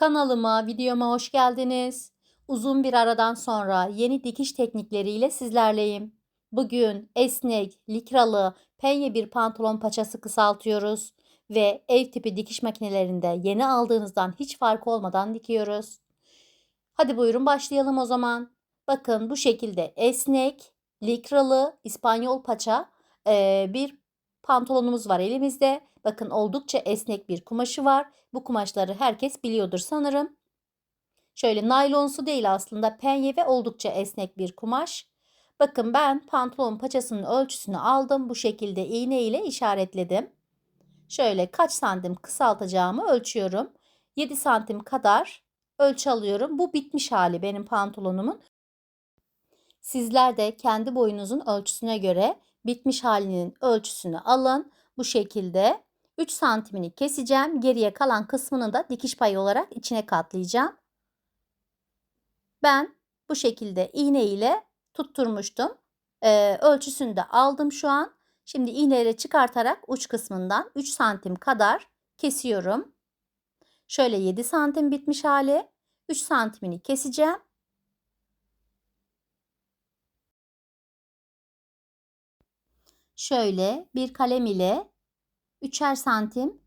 Kanalıma, videoma hoş geldiniz. Uzun bir aradan sonra yeni dikiş teknikleriyle sizlerleyim. Bugün esnek, likralı, penye bir pantolon paçası kısaltıyoruz ve ev tipi dikiş makinelerinde yeni aldığınızdan hiç fark olmadan dikiyoruz. Hadi buyurun başlayalım o zaman. Bakın bu şekilde esnek, likralı, İspanyol paça bir pantolonumuz var elimizde. Bakın oldukça esnek bir kumaşı var. Bu kumaşları herkes biliyordur sanırım. Şöyle naylonsu değil aslında penye ve oldukça esnek bir kumaş. Bakın ben pantolon paçasının ölçüsünü aldım. Bu şekilde iğne ile işaretledim. Şöyle kaç santim kısaltacağımı ölçüyorum. 7 santim kadar ölçü alıyorum. Bu bitmiş hali benim pantolonumun. Sizler de kendi boyunuzun ölçüsüne göre bitmiş halinin ölçüsünü alın. Bu şekilde 3 santimini keseceğim. Geriye kalan kısmını da dikiş payı olarak içine katlayacağım. Ben bu şekilde iğne ile tutturmuştum. Ee, ölçüsünü de aldım şu an. Şimdi iğneyle çıkartarak uç kısmından 3 santim kadar kesiyorum. Şöyle 7 santim bitmiş hali. 3 santimini keseceğim. Şöyle bir kalem ile 3'er santim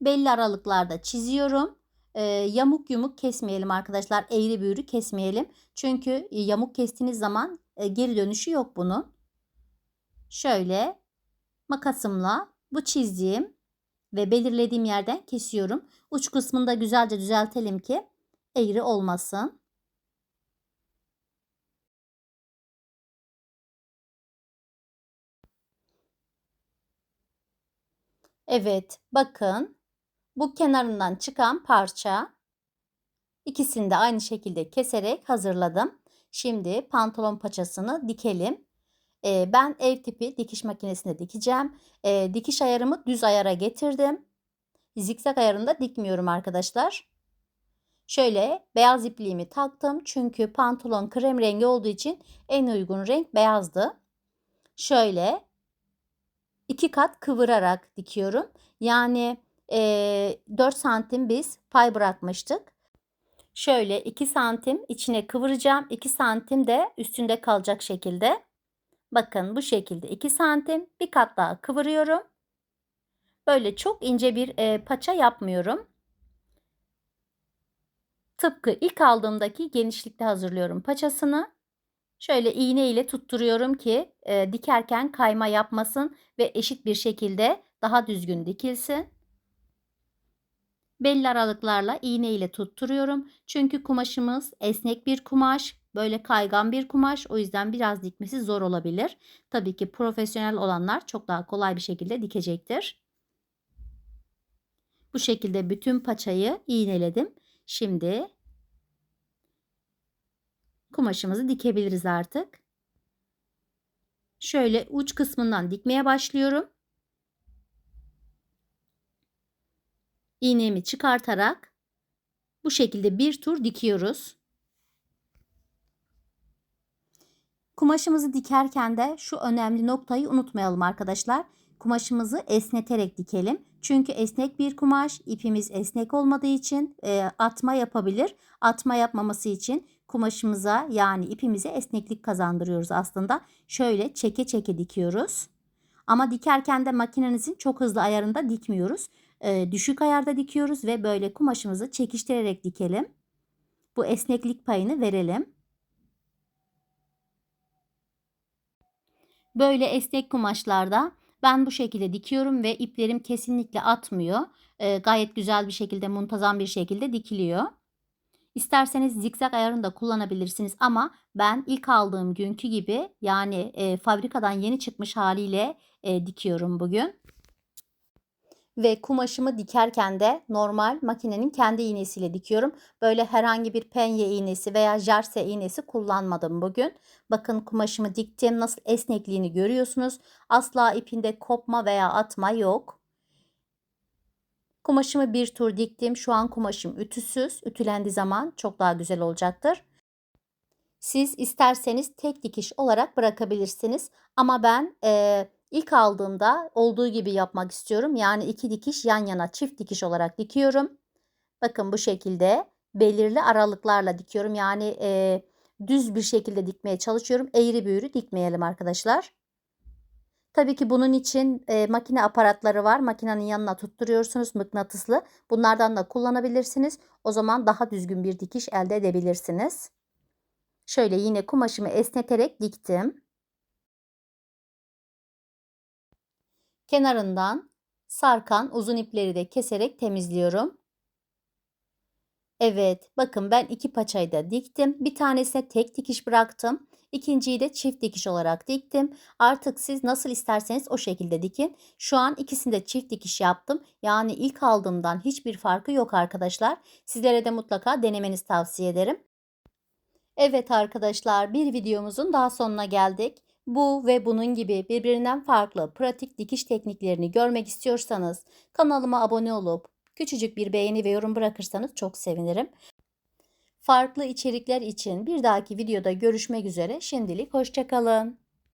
belli aralıklarda çiziyorum. Ee, yamuk yumuk kesmeyelim arkadaşlar. Eğri büğrü kesmeyelim. Çünkü yamuk kestiğiniz zaman e, geri dönüşü yok bunun. Şöyle makasımla bu çizdiğim ve belirlediğim yerden kesiyorum. Uç kısmını da güzelce düzeltelim ki eğri olmasın. Evet, bakın bu kenarından çıkan parça ikisini de aynı şekilde keserek hazırladım. Şimdi pantolon paçasını dikelim. Ee, ben ev tipi dikiş makinesinde dikeceğim. Ee, dikiş ayarımı düz ayara getirdim. Zikzak ayarında dikmiyorum arkadaşlar. Şöyle beyaz ipliğimi taktım. Çünkü pantolon krem rengi olduğu için en uygun renk beyazdı. Şöyle iki kat kıvırarak dikiyorum. Yani e, 4 santim biz pay bırakmıştık. Şöyle 2 santim içine kıvıracağım. 2 santim de üstünde kalacak şekilde. Bakın bu şekilde 2 santim bir kat daha kıvırıyorum. Böyle çok ince bir e, paça yapmıyorum. Tıpkı ilk aldığımdaki genişlikte hazırlıyorum paçasını. Şöyle iğne ile tutturuyorum ki e, dikerken kayma yapmasın ve eşit bir şekilde daha düzgün dikilsin. Belli aralıklarla iğne ile tutturuyorum. Çünkü kumaşımız esnek bir kumaş, böyle kaygan bir kumaş. O yüzden biraz dikmesi zor olabilir. Tabii ki profesyonel olanlar çok daha kolay bir şekilde dikecektir. Bu şekilde bütün paçayı iğneledim. Şimdi kumaşımızı dikebiliriz artık. Şöyle uç kısmından dikmeye başlıyorum. İğnemi çıkartarak bu şekilde bir tur dikiyoruz. Kumaşımızı dikerken de şu önemli noktayı unutmayalım arkadaşlar. Kumaşımızı esneterek dikelim. Çünkü esnek bir kumaş, ipimiz esnek olmadığı için e, atma yapabilir. Atma yapmaması için kumaşımıza yani ipimize esneklik kazandırıyoruz aslında. Şöyle çeke çeke dikiyoruz. Ama dikerken de makinenizin çok hızlı ayarında dikmiyoruz. E, düşük ayarda dikiyoruz ve böyle kumaşımızı çekiştirerek dikelim. Bu esneklik payını verelim. Böyle esnek kumaşlarda ben bu şekilde dikiyorum ve iplerim kesinlikle atmıyor. E, gayet güzel bir şekilde muntazam bir şekilde dikiliyor. İsterseniz zikzak ayarını da kullanabilirsiniz ama ben ilk aldığım günkü gibi yani e, fabrikadan yeni çıkmış haliyle e, dikiyorum bugün. Ve kumaşımı dikerken de normal makinenin kendi iğnesiyle dikiyorum. Böyle herhangi bir penye iğnesi veya jarse iğnesi kullanmadım bugün. Bakın kumaşımı diktim. Nasıl esnekliğini görüyorsunuz. Asla ipinde kopma veya atma yok. Kumaşımı bir tur diktim. Şu an kumaşım ütüsüz. Ütülendiği zaman çok daha güzel olacaktır. Siz isterseniz tek dikiş olarak bırakabilirsiniz. Ama ben e, ilk aldığımda olduğu gibi yapmak istiyorum. Yani iki dikiş yan yana çift dikiş olarak dikiyorum. Bakın bu şekilde belirli aralıklarla dikiyorum. Yani e, düz bir şekilde dikmeye çalışıyorum. Eğri büğrü dikmeyelim arkadaşlar. Tabii ki bunun için e, makine aparatları var. Makinenin yanına tutturuyorsunuz mıknatıslı. Bunlardan da kullanabilirsiniz. O zaman daha düzgün bir dikiş elde edebilirsiniz. Şöyle yine kumaşımı esneterek diktim. Kenarından sarkan uzun ipleri de keserek temizliyorum. Evet, bakın ben iki paçayı da diktim. Bir tanesine tek dikiş bıraktım. İkinciyi de çift dikiş olarak diktim. Artık siz nasıl isterseniz o şekilde dikin. Şu an ikisinde çift dikiş yaptım. Yani ilk aldığımdan hiçbir farkı yok arkadaşlar. Sizlere de mutlaka denemenizi tavsiye ederim. Evet arkadaşlar bir videomuzun daha sonuna geldik. Bu ve bunun gibi birbirinden farklı pratik dikiş tekniklerini görmek istiyorsanız kanalıma abone olup küçücük bir beğeni ve yorum bırakırsanız çok sevinirim. Farklı içerikler için bir dahaki videoda görüşmek üzere. Şimdilik hoşçakalın.